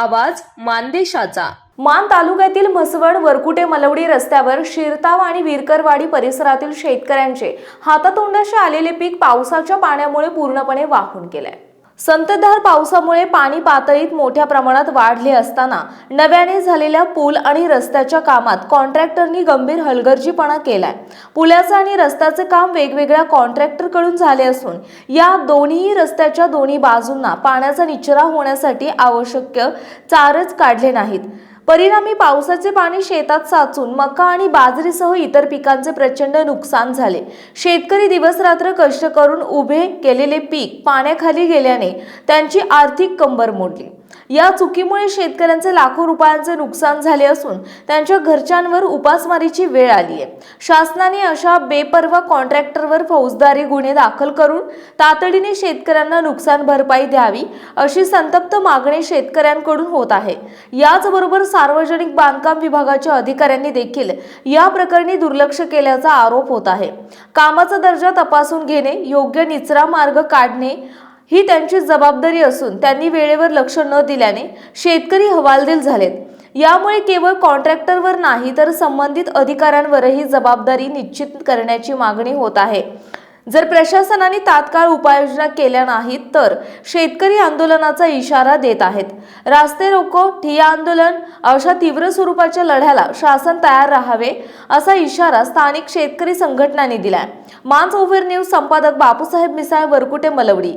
आवाज मानदेशाचा. मान तालुक्यातील म्हसवड वरकुटे मलवडी रस्त्यावर शिरताव आणि विरकरवाडी परिसरातील शेतकऱ्यांचे हातातोंडाशी आलेले पीक पावसाच्या पाण्यामुळे पूर्णपणे वाहून गेलंय. संततधार पावसामुळे पाणी पातळीत मोठ्या प्रमाणात वाढले असताना नव्याने झालेल्या पूल आणि रस्त्याच्या कामात कॉन्ट्रॅक्टरनी गंभीर हलगर्जीपणा केलाय. पुलाचं आणि रस्त्याचे काम वेगवेगळ्या कॉन्ट्रॅक्टरकडून झाले असून या दोन्ही रस्त्याच्या दोन्ही बाजूंना पाण्याचा निचरा होण्यासाठी आवश्यक चारच काढले नाहीत. परिणामी पावसाचे पाणी शेतात साचून मका आणि बाजरीसह इतर पिकांचे प्रचंड नुकसान झाले. शेतकरी दिवसरात्र कष्ट करून उभे केलेले पीक पाण्याखाली गेल्याने त्यांची आर्थिक कंबर मोडली. या चुकीमुळे शेतकऱ्यांचे लाखो रुपयांचे नुकसान झाले असून त्यांच्या घरच्यांवर उपासमारीची वेळ आली आहे. शासनाने अशा बेपर्वा कॉन्ट्रॅक्टरवर फौजदारी गुन्हे दाखल करून तातडीने शेतकऱ्यांना नुकसान भरपाई द्यावी अशी संतप्त मागणी शेतकऱ्यांकडून होत आहे. याचबरोबर सार्वजनिक बांधकाम विभागाच्या अधिकाऱ्यांनी देखील या प्रकरणी दुर्लक्ष केल्याचा आरोप होत आहे. कामाचा दर्जा तपासून घेणे योग्य निचरा मार्ग काढणे ही त्यांची जबाबदारी असून त्यांनी वेळेवर लक्ष न दिल्याने शेतकरी हवालदिल झालेत. यामुळे केवळ कॉन्ट्रॅक्टरवर नाही तर संबंधित अधिकाऱ्यांवरही जबाबदारी निश्चित करण्याची मागणी होत आहे. जर प्रशासनाने तात्काळ उपाययोजना केल्या नाहीत तर शेतकरी आंदोलनाचा इशारा देत आहेत. रास्ते रोको ठिय्या आंदोलन अशा तीव्र स्वरूपाच्या लढ्याला शासन तयार राहावे असा इशारा स्थानिक शेतकरी संघटनांनी दिलाय. मान्स ओव्हर न्यूज संपादक बापूसाहेब मिसाळ वरकुटे मलवडी.